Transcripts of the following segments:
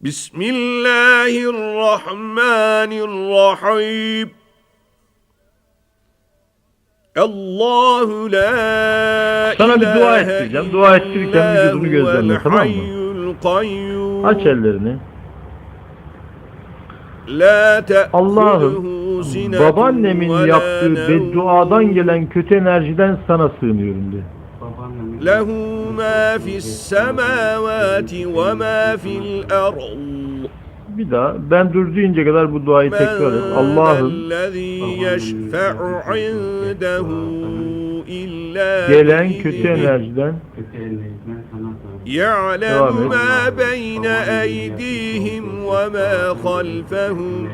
بسم الله الرحمن الرحيم الله لا Sana bir dua إله ettireceğim. Dua ettirirken إلا vücudunu هو gözlemle, tamam mı? الحي القيوم Aç ellerini. لا تأخذه Allah'ım سنة babaannemin ولا yaptığı نوم. bedduadan gelen kötü enerjiden sana sığınıyorum de. له ما في السماوات وما في الأرض Bir daha ben dur deyince kadar bu duayı tekrar et. Allah'ım gelen kötü enerjiden يعلم. ما بين أيديهم وما خلفهم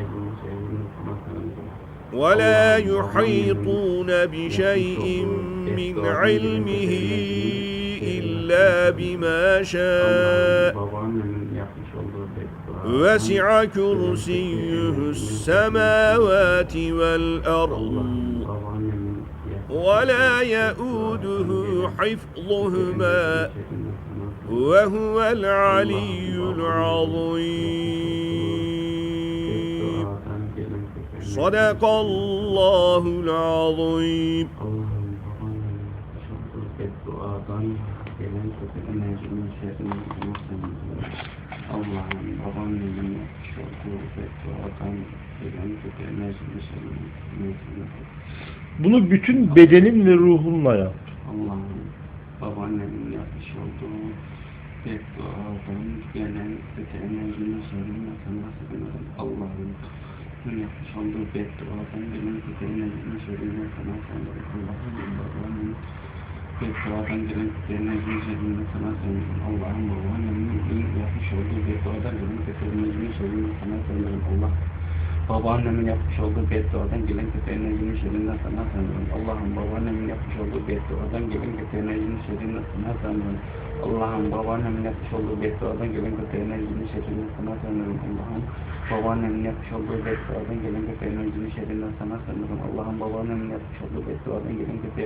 ولا يحيطون بشيء من علمه إلا بما شاء. وسع كرسيه السماوات والأرض. ولا يؤوده حفظهما. وهو العلي العظيم. صدق الله العظيم. Bunu bütün bedenin ve ruhunla yap. Allah'ım babaannemin yapmış olduğu bedduadan gelen enerjinin şerrinden sana sığınırım. Allah'ım bunun yapmış olduğu bedduadan gelen enerjinin şerrinden sana sığınırım. Allah'ım كيف تواتن جنس سيدنا جيش من سما سمي الله مروان من إيه يحيش وجه كيف تواتن جنس سيدنا جيش من سما سمي الله Babaannemin yapmış olduğu bedduadan gelen kötü enerjinin şerrinden sana sığınırım. Allah'ım babaannemin yapmış olduğu bedduadan gelen kötü enerjinin şerrinden sana sığınırım. Allah'ım babaannemin yapmış olduğu bedduadan gelen kötü enerjinin şerrinden sana sığınırım. Allah'ım babaannemin yapmış olduğu bedduadan gelen kötü enerjinin şerrinden sana sığınırım. Allah'ım babaannemin yapmış olduğu bedduadan gelen kötü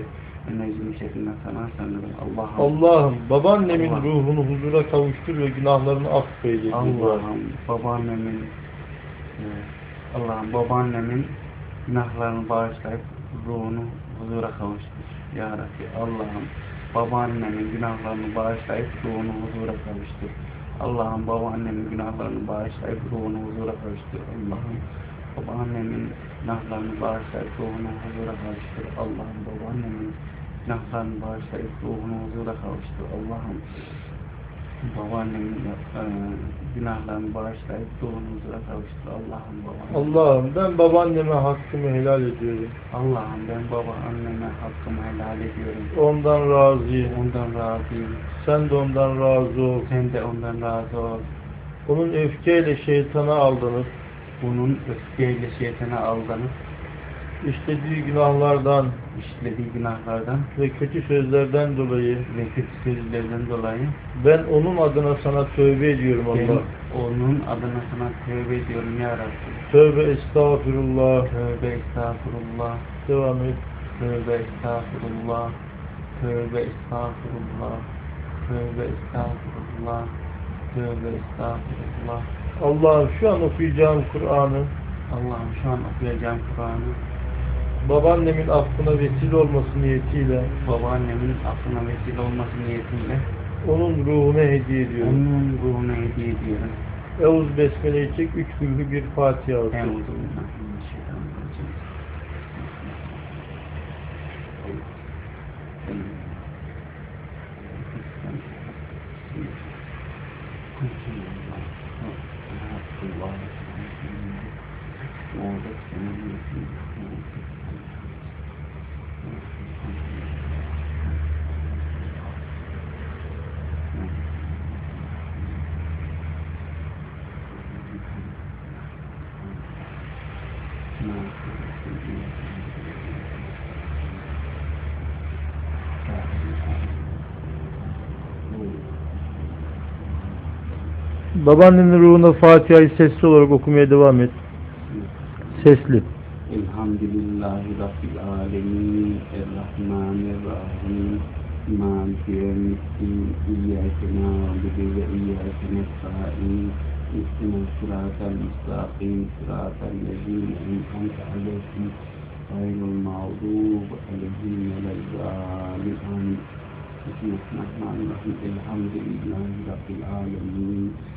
enerjinin şerrinden sana sığınırım. Allah'ım Allah'ım babaannemin Allah. ruhunu huzura kavuştur ve günahlarını affeyle. Allah'ım babaannemin e, Allah'ım babaannemin günahlarını bağışlayıp ruhunu huzura kavuştur. Ya Rabbi Allah'ım babaannemin günahlarını bağışlayıp ruhunu huzura kavuştur. Allah'ım babaannemin günahlarını bağışlayıp ruhunu huzura kavuştur. Allah'ım babaannemin günahlarını bağışlayıp ruhunu huzura kavuştur. Allah'ım babaannemin günahlarını bağışlayıp ruhunu huzura kavuştur. Allah'ım babaannemin e, günahlarını bağışlayıp huzura kavuştur. Allah'ım babaannem. Allah'ım ben babaanneme hakkımı helal ediyorum. Allah'ım ben baba anneme hakkımı helal ediyorum. Ondan razıyım. Ondan razıyım. Sen de ondan razı ol. Sen de ondan razı ol. Onun öfkeyle şeytana aldanıp, Bunun öfkeyle şeytana aldanıp işlediği günahlardan işlediği günahlardan ve kötü sözlerden dolayı ve kötü sözlerden dolayı ben onun adına sana tövbe ediyorum ben Allah. onun adına sana tövbe ediyorum ya Rabbi. Tövbe estağfurullah. Tövbe estağfurullah. Devam et. Tövbe estağfurullah. Tövbe estağfurullah. Tövbe estağfurullah. Tövbe estağfurullah. Allah'ım şu an okuyacağım Kur'an'ı Allah'ım şu an okuyacağım Kur'an'ı babaannemin affına vesile olması niyetiyle babaannemin aklına vesile olması niyetiyle onun ruhuna hediye ediyorum. onun ruhuna hediye ediyorum. Euz Besmele'yi çek, üç günlük bir Fatiha oku. Babaannenin ruhuna Fatiha'yı sesli olarak okumaya devam et. Sesli. Elhamdülillahi Rabbil Alemin Errahmanirrahim Maliki yevmiddin İyyâke nâbudu ve iyyâke nesta'in İhtina sırâtel müstakîm sırâtel lezîne en'amte aleyhim gayrul mağdûb aleyhim ve lezzâli'an Bismillahirrahmanirrahim Elhamdülillahi Rabbil Alemin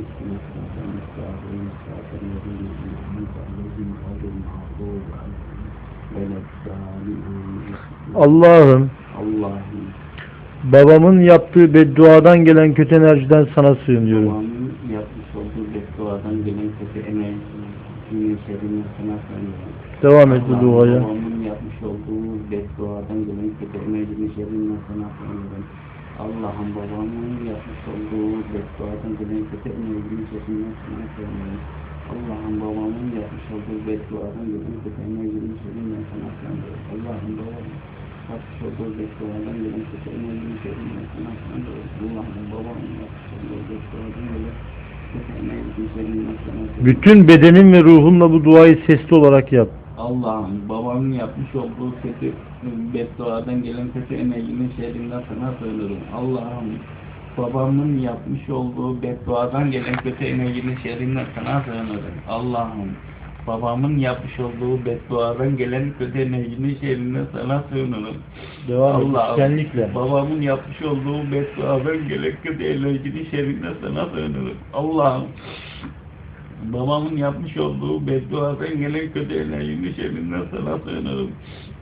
اهدنا الصراط المستقيم صراط الذين أنعمت عليهم غير المغضوب عليهم ولا الضالين آمين Allah'ım Allah'ım babamın yaptığı bedduadan gelen kötü enerjiden sana sığınıyorum. Babamın yapmış olduğu bedduadan gelen kötü enerjinin şerrinden sana sığınıyorum. Devam et bu Allah'ım, duaya. Babamın yapmış olduğu bedduadan gelen kötü enerjinin şerrinden sana sığınıyorum. Allah'ım babamın yapmış olduğu bedduadan gelen kötü enerjinin şerrinden sana sığınıyorum. Allah'ım babamın yapmış olduğu bedduadan gelen kötü enerjinin şerrinden sana sığınıyorum. Allah'ım babamın yapmış olduğu bedduadan gelen kötü enerjinin şerrinden sana sığınıyorum. Allah'ım babamın yapmış olduğu bedduadan gelen. Bütün bedenin ve ruhunla bu duayı sesli olarak yap. Allah'ım babamın yapmış olduğu kötü bedduadan gelen kötü emeğinin şerrinden sana sığınırım. Allah'ım babamın yapmış olduğu bedduadan gelen kötü emeğinin şerrinden sana sığınırım. Allah'ım babamın yapmış olduğu bedduadan gelen kötü emeğinin şerrinden sana sığınırım. Devam et. Senlikle. babamın yapmış olduğu bedduadan gelen kötü emeğinin şerrinden sana sığınırım. Allah'ım Babamın yapmış olduğu bedduadan gelen kötü enerjinin şerrinden sana sığınırım.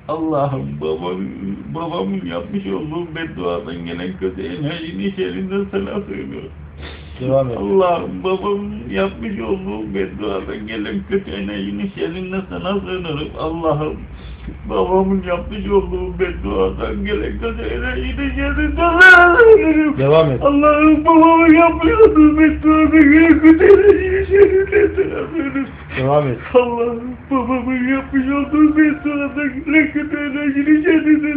Allah'ım babamın, babamın yapmış olduğu bedduadan gelen kötü enerjinin şerrinden sana sığınırım. Devam et. Allah'ım babamın yapmış olduğu bedduadan gelen kötü enerjinin şerrinden sana sığınırım. Allah'ım babamın yapmış olduğu bedduadan gelen şerrinden sana sığınırım. Devam et. Allah'ım babamın yapmış olduğu bedduadan gelen sana sığınırım. Devam et. Allah'ım babamın yapmış olduğu bedduadan gelen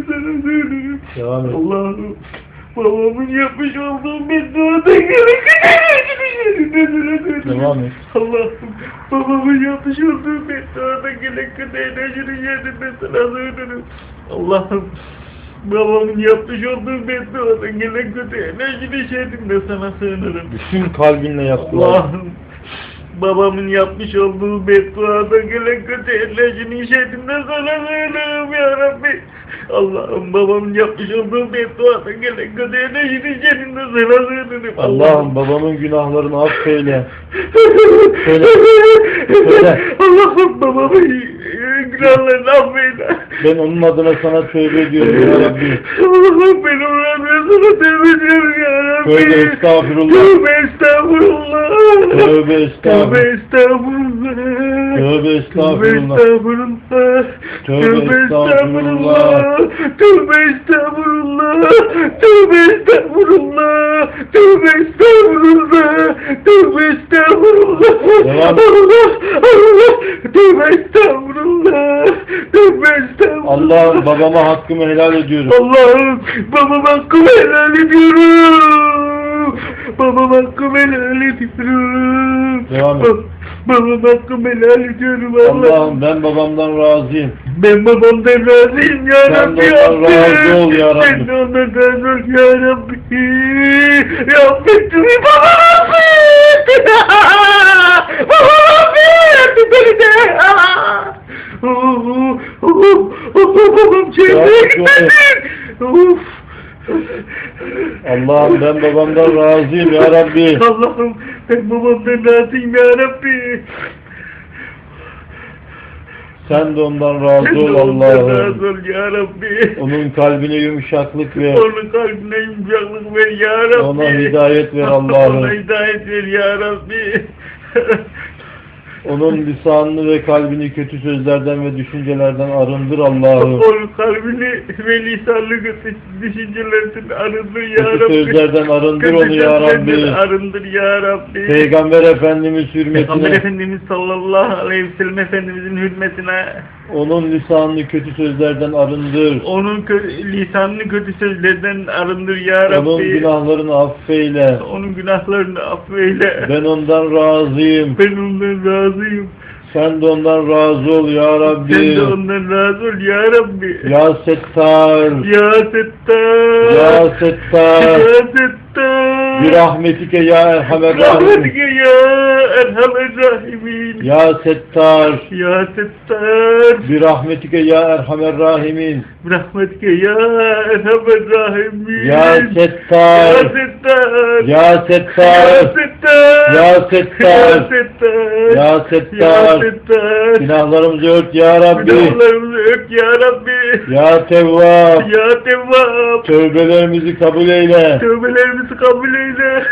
sana sığınırım. Devam et. Allah'ım babamın yapmış olduğu bedduadan gelen kötü enerjinin şerrinden sana sığınırım. Devam et. Allah'ım babamın yapmış olduğu bedduadan gelen kötü enerjinin şerrinden sana sığınırım. Allah'ım babamın yapmış olduğu bedduadan gelen kötü enerjinin şerrinden sana sığınırım. Bütün kalbinle yap duayı. Allah'ım babamın yapmış olduğu bedduadan gelen kötü enerjinin şerrinden sana sığınırım ya Rabbi. Allah'ım babamın yapmış olduğu bedduadan gelen kötü enerjinin şerrinden sana sığınırım. Allah'ım babamın günahlarını affeyle. Söyle. Söyle. Allah'ım babamın günahlarını affeyle. Ben onun adına sana tövbe ediyorum ya Rabbi. Allah'ım ben adına sana tövbe ediyorum ya Rabbi. Tövbe estağfurullah. Tövbe estağfurullah. Tövbe Tövbe estağfurullah. estağfurullah. Tövbe estağfurullah. Tövbe estağfurullah. Tövbe estağfurullah. Tövbe estağfurullah. Tövbe estağfurullah. Tövbe estağfurullah. Devam. Allah Allah. Tövbe estağfurullah. Tövbe estağfurullah. Allah'ım babama hakkımı helal ediyorum. Allah'ım babam hakkımı helal ediyorum. Babam hakkımı helal ediyorum. Devam et. Ba- Babam hakkımı helal ediyorum Allah'ım. Allah'ım ben babamdan razıyım. Ben babamdan razıyım ya Sen de Rabbi. ondan razı ol ya Rabbi. Sen de ondan razı ol ya Rabbi. Ya Rabbi babam affet. Babam affet beni de. Oh, oh, oh, babam cennete Ya, gitmesin. Of. Allah'ım ben babamdan razıyım ya Rabbi. Allah'ım ben babamdan razıyım ya Rabbi. Sen de ondan razı ol ondan razı Allah'ım. ol ya Rabbi. Onun kalbine yumuşaklık ver. Onun kalbine yumuşaklık ver ya Rabbi. Ona hidayet ver Ona Allah'ım. hidayet ver ya Rabbi. Onun lisanını ve kalbini kötü sözlerden ve düşüncelerden arındır Allah'ım. Onun kalbini ve lisanını kötü düşüncelerden arındır ya Kötü Rabbi. sözlerden arındır Kötü onu ya Rabbi. Arındır ya Rabbi. Peygamber Efendimiz Peygamber hürmetine Efendimiz sallallahu aleyhi ve sellem Efendimizin hürmetine onun lisanını kötü sözlerden arındır. onun kö- lisanını kötü sözlerden arındır ya Rabbi. Onun günahlarını affeyle. Onun günahlarını affeyle. Ben ondan razıyım. Ben ondan razıyım. Sen de ondan razı ol ya Rabbi. Sen de ondan razı ol ya Rabbi. Ya Settar. Ya Settar. Ya Settar. Ya Settar. Bir rahmetike ya Erhamer Rahim. ya Erhamer Rahimin. Ya Settar. Ya Settar. Bir rahmetike ya Erhamer Rahimin. Rahmetike ya Erhamer Rahimin. Ya Ya Settar. Settar. Ya Ya Settar. Settar. Ya Settar. Settar. Ya Settar. Settar. Günahlarımızı ört ya Rabbi. Günahlarımızı ök ya Rabbi. Ya Tevvab. Ya Tevvab. Tövbelerimizi kabul eyle. Tövbelerimizi kabul eyle.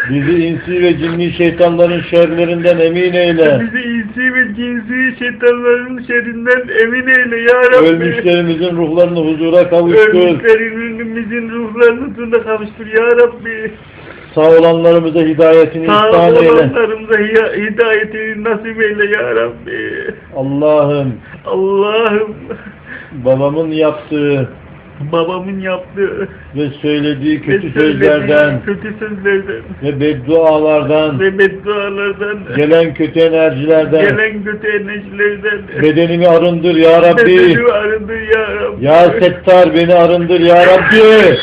Bizi insi ve cinni şeytanların şerlerinden emin eyle. Bizi insi ve cinsi şeytanların şerrinden emin eyle ya Rabbi. Ölmüşlerimizin ruhlarını huzura kavuştur. Ölmüşlerimizin ruhlarını tunda kavuştur ya Rabbi. Sağ olanlarımıza hidayetini Sağ ihsan eyle. olanlarımıza hi- hidayetini nasip eyle ya Rabbi. Allah'ım Allah'ım babamın yaptığı babamın yaptığı ve söylediği kötü ve sözlerden kötü sözlerden ve beddualardan ve beddualardan gelen kötü enerjilerden gelen kötü enerjilerden bedenimi arındır ya Rabbi. bedenimi arındır ya Rabbi. Ya Settar beni arındır ya Rabbi.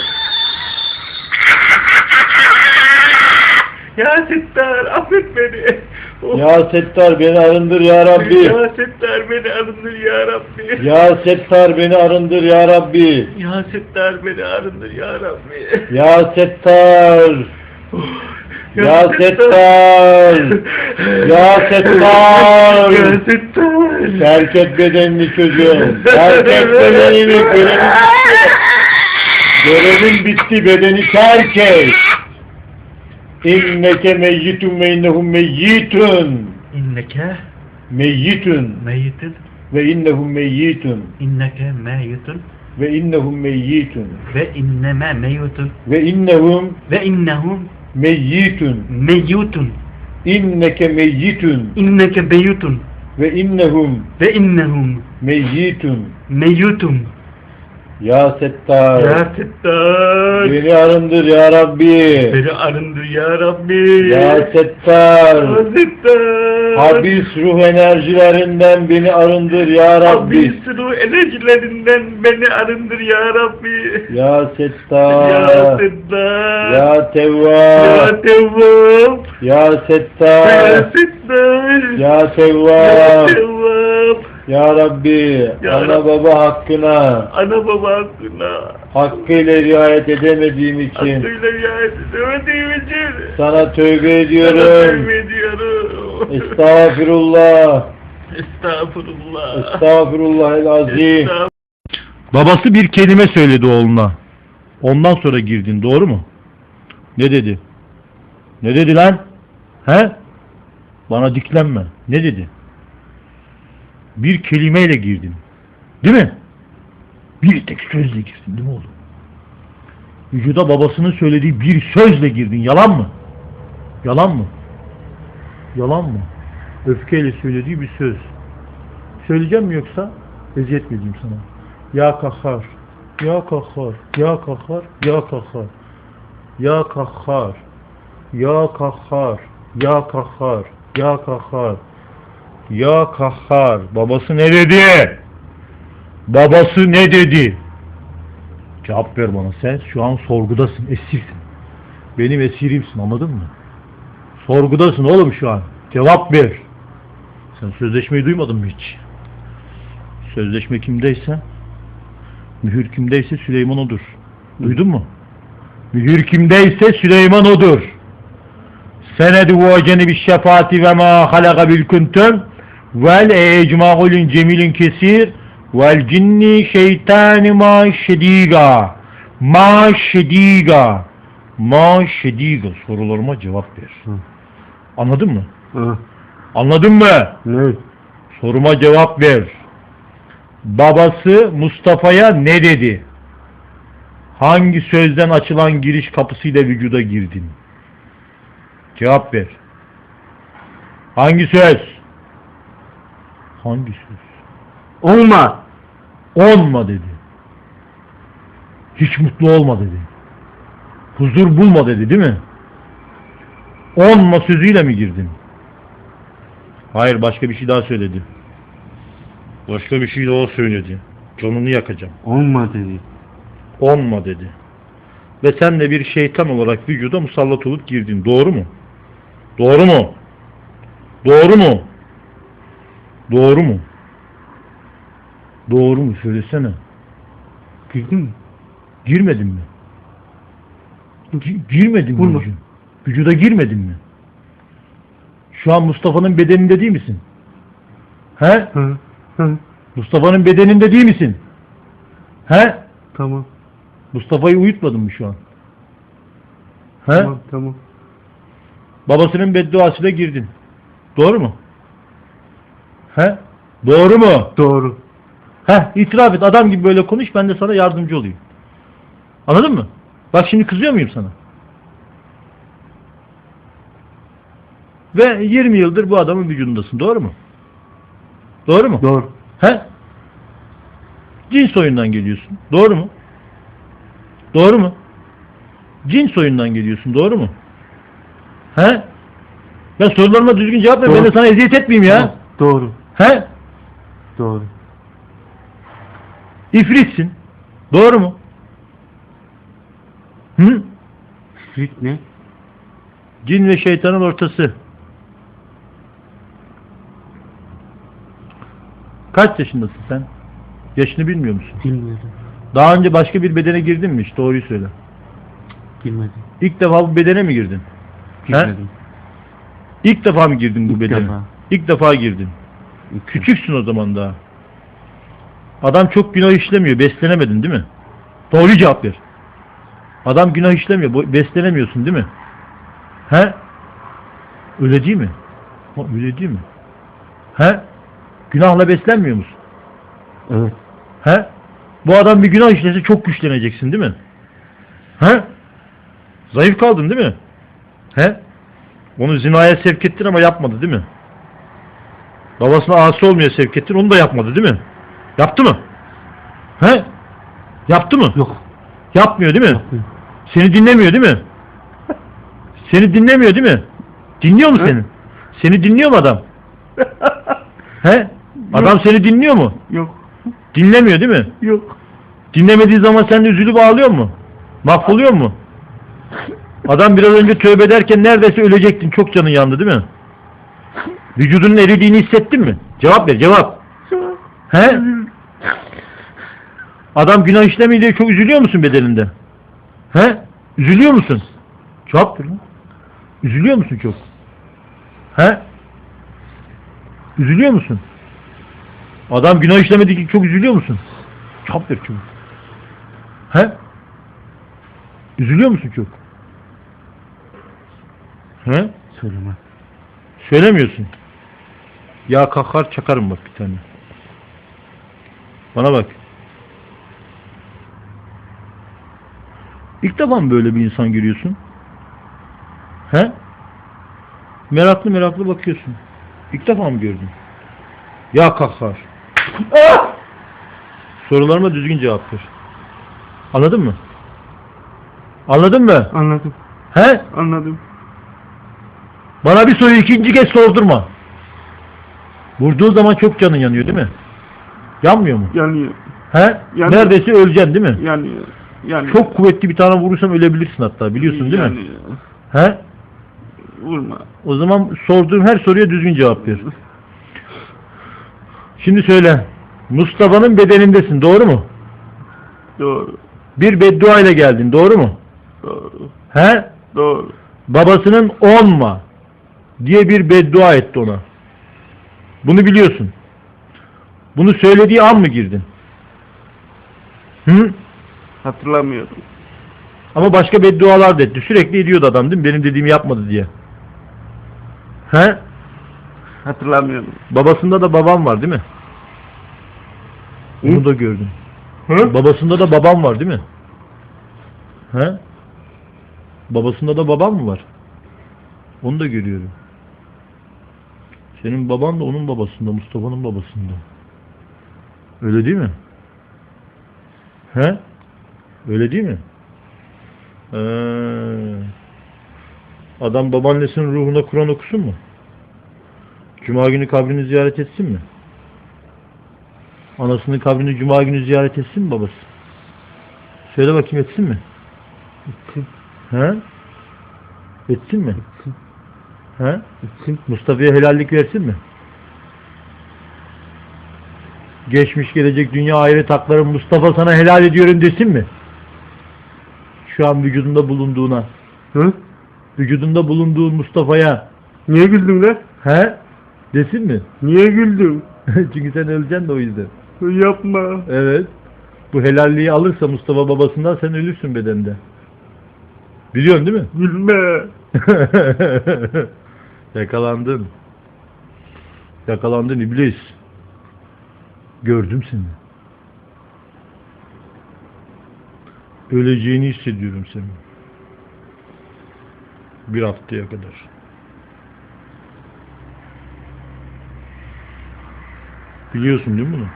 Ya Settar affet beni. Ya Settar beni arındır ya Rabbi. Ya Settar beni arındır ya Rabbi. Ya Settar beni arındır ya Rabbi. Ya Settar beni arındır ya Rabbi. Ya Settar. Ya Settar. Ya Settar. Ya Settar. Terk et bedenini çocuğum. Terk et bedenini. Görevin bitti. Bedeni terk et. İnneke meyyitun ve innehum meyyitun. İnneke Meyyitun meyitun. ve innehum meyyitun İnneke meyitun. ve innehum meyyitun Ve inneme meyitun. ve innehum Ve innehum meyyitun. meyitun. İnneke meyyitun İnneke meyitun. ve innehum Ve innehum meyyitun. meyitun. Ya Settar. Ya Settar. Beni arındır ya Rabbi. Beni arındır ya Rabbi. Ya Ya Settar. Settar. Habis ruh enerjilerinden beni arındır ya Rabbi. Rabbi sürü enerjilerinden beni arındır ya Rabbi. Ya Ya Settar. Settar. Ya Tevvab. Ya Tevvab. Ya Ya Settar. Settar. Ya Ya Tevvab. Ya Rabbi. Ya Ana Rabbi. baba hakkına Ana baba hakkına. hakkıyla riayet edemediğim için Hakkıyla riayet edemediğim için. sana tövbe Sana ediyorum. tövbe ediyorum. Estağfirullah. Estağfurullah. Estağfirullah azim. Estağfurullah. Babası bir kelime söyledi oğluna. Ondan sonra girdin doğru mu? Ne dedi? Ne dedi lan? He? Bana diklenme. Ne dedi? bir kelimeyle girdin. Değil mi? Bir tek sözle girdin değil mi oğlum? Vücuda babasının söylediği bir sözle girdin. Yalan mı? Yalan mı? Yalan mı? Öfkeyle söylediği bir söz. Söyleyeceğim mi yoksa? Eziyet vereyim sana. Ya kahhar, ya kahhar, ya kahhar, ya kahhar. Ya kahhar, ya kahhar, ya kahhar, ya kahhar. Ya kahhar. Babası ne dedi? Babası ne dedi? Cevap ver bana sen şu an sorgudasın, esirsin. Benim esirimsin anladın mı? Sorgudasın oğlum şu an. Cevap ver. Sen sözleşmeyi duymadın mı hiç? Sözleşme kimdeyse mühür kimdeyse Süleyman odur. Duydun mu? Mühür kimdeyse Süleyman odur. Senedi vaceni bir şefaati ve ma halaka bil kuntum vel ecma'ulun cemilin kesir vel cinni şeytani ma şediga ma şediga ma şediga sorularıma cevap ver. Anladın mı? Hı. Anladın mı? Ne? Soruma cevap ver. Babası Mustafa'ya ne dedi? Hangi sözden açılan giriş kapısıyla vücuda girdin? Cevap ver. Hangi söz? Hangi söz? Olma. Olma dedi. Hiç mutlu olma dedi. Huzur bulma dedi değil mi? Olma sözüyle mi girdin? Hayır başka bir şey daha söyledi. Başka bir şey daha söyledi. Canını yakacağım. Olma dedi. Olma dedi. Ve sen de bir şeytan olarak vücuda musallat olup girdin. Doğru mu? Doğru mu? Doğru mu? Doğru mu? Doğru mu? Söylesene. Girdin mi? Girmedin mi? Gi- girmedin mi? Vurma. vücuda? Vücuda girmedin mi? Şu an Mustafa'nın bedeninde değil misin? He? Hı. Hı. Mustafa'nın bedeninde değil misin? He? Tamam. Mustafa'yı uyutmadın mı şu an? He? Tamam. Tamam. Babasının bedduasıyla girdin. Doğru mu? He? Doğru mu? Doğru. He, itiraf et. Adam gibi böyle konuş. Ben de sana yardımcı olayım. Anladın mı? Bak şimdi kızıyor muyum sana? Ve 20 yıldır bu adamın vücudundasın. Doğru mu? Doğru mu? Doğru. He? Cin soyundan geliyorsun. Doğru mu? Doğru mu? Cin soyundan geliyorsun. Doğru mu? He? Ben sorularıma düzgün cevap ver. Ben de Doğru. sana eziyet etmeyeyim ya. Doğru. He? Doğru. İfritsin. Doğru mu? Hı? Frit ne? Cin ve şeytanın ortası. Kaç yaşındasın sen? Yaşını bilmiyor musun? Bilmiyorum. Daha önce başka bir bedene girdin mi hiç? Doğruyu söyle. Bilmedim. İlk defa bu bedene mi girdin? He? Bilmedim. İlk defa mı girdin bu İlk bedene? defa. İlk defa girdin. Küçüksün o zaman daha. Adam çok günah işlemiyor. Beslenemedin değil mi? Doğru cevap ver. Adam günah işlemiyor. Beslenemiyorsun değil mi? He? Öyle değil mi? Ha, öyle değil mi? He? Günahla beslenmiyor musun? Evet. He? Bu adam bir günah işlese çok güçleneceksin değil mi? He? Zayıf kaldın değil mi? He? Onu zinaya sevk ettin ama yapmadı değil mi? Babasına asi olmaya sevk ettin onu da yapmadı değil mi? Yaptı mı? He? Yaptı mı? Yok. Yapmıyor değil mi? Yapmıyor. Seni dinlemiyor değil mi? Seni dinlemiyor değil mi? Dinliyor mu He? seni? Seni dinliyor mu adam? He? Adam seni dinliyor mu? Yok. Dinlemiyor değil mi? Yok. Dinlemediği zaman sen üzülüp ağlıyor mu? Mahvoluyor mu? Adam biraz önce tövbe ederken neredeyse ölecektin. Çok canın yandı değil mi? Vücudunun eridiğini hissettin mi? Cevap ver cevap. He? Adam günah işlemiyor diye çok üzülüyor musun bedeninde? He? Üzülüyor musun? Cevap ver lan. Üzülüyor musun çok? He? Üzülüyor musun? Adam günah işlemediği için çok üzülüyor musun? Cevap ver çabuk. He? Üzülüyor musun çok? He? Söyleme. Söylemiyorsun. Ya kalkar çakarım bak bir tane. Bana bak. İlk defa mı böyle bir insan görüyorsun? He? Meraklı meraklı bakıyorsun. İlk defa mı gördün? Ya kalkar. Sorularıma düzgün cevap ver. Anladın mı? Anladın mı? Anladım. He? Anladım. Bana bir soruyu ikinci kez sordurma. Vurduğu zaman çok canın yanıyor değil mi? Yanmıyor mu? Yanıyor. He? Yanıyor. Neredeyse öleceksin değil mi? Yanıyor. Yanıyor. Çok kuvvetli bir tane vurursan ölebilirsin hatta biliyorsun değil mi? Yanıyor. He? Vurma. O zaman sorduğum her soruya düzgün cevap ver. Şimdi söyle. Mustafa'nın bedenindesin doğru mu? Doğru. Bir beddua ile geldin doğru mu? Doğru. He? Doğru. Babasının onma diye bir beddua etti ona. Bunu biliyorsun. Bunu söylediği an mı girdin? Hı? Hatırlamıyorum. Ama başka beddualar da etti. Sürekli ediyordu adam değil mi? Benim dediğimi yapmadı diye. He? Hatırlamıyorum. Babasında da babam var değil mi? Onu da gördüm. Hı? Babasında da babam var değil mi? He? Babasında da babam mı var? Onu da görüyorum. Senin baban da onun babasında, Mustafa'nın babasında. Öyle değil mi? He? Öyle değil mi? Ee, adam babaannesinin ruhuna Kur'an okusun mu? Cuma günü kabrini ziyaret etsin mi? Anasının kabrini cuma günü ziyaret etsin mi babası? Söyle bakayım etsin mi? Etsin. He? Etsin mi? Etsin. He? Mustafa'ya helallik versin mi? Geçmiş gelecek dünya ahiret hakları Mustafa sana helal ediyorum desin mi? Şu an vücudunda bulunduğuna. Hı? Vücudunda bulunduğun Mustafa'ya. Niye güldün lan? He? Desin mi? Niye güldün? Çünkü sen öleceksin de o yüzden. Yapma. Evet. Bu helalliği alırsa Mustafa babasından sen ölürsün bedende. Biliyorsun değil mi? Gülme. Yakalandın. Yakalandın iblis. Gördüm seni. Öleceğini hissediyorum senin. Bir haftaya kadar. Biliyorsun değil mi bunu?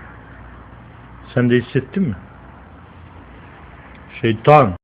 Sen de hissettin mi? Şeytan.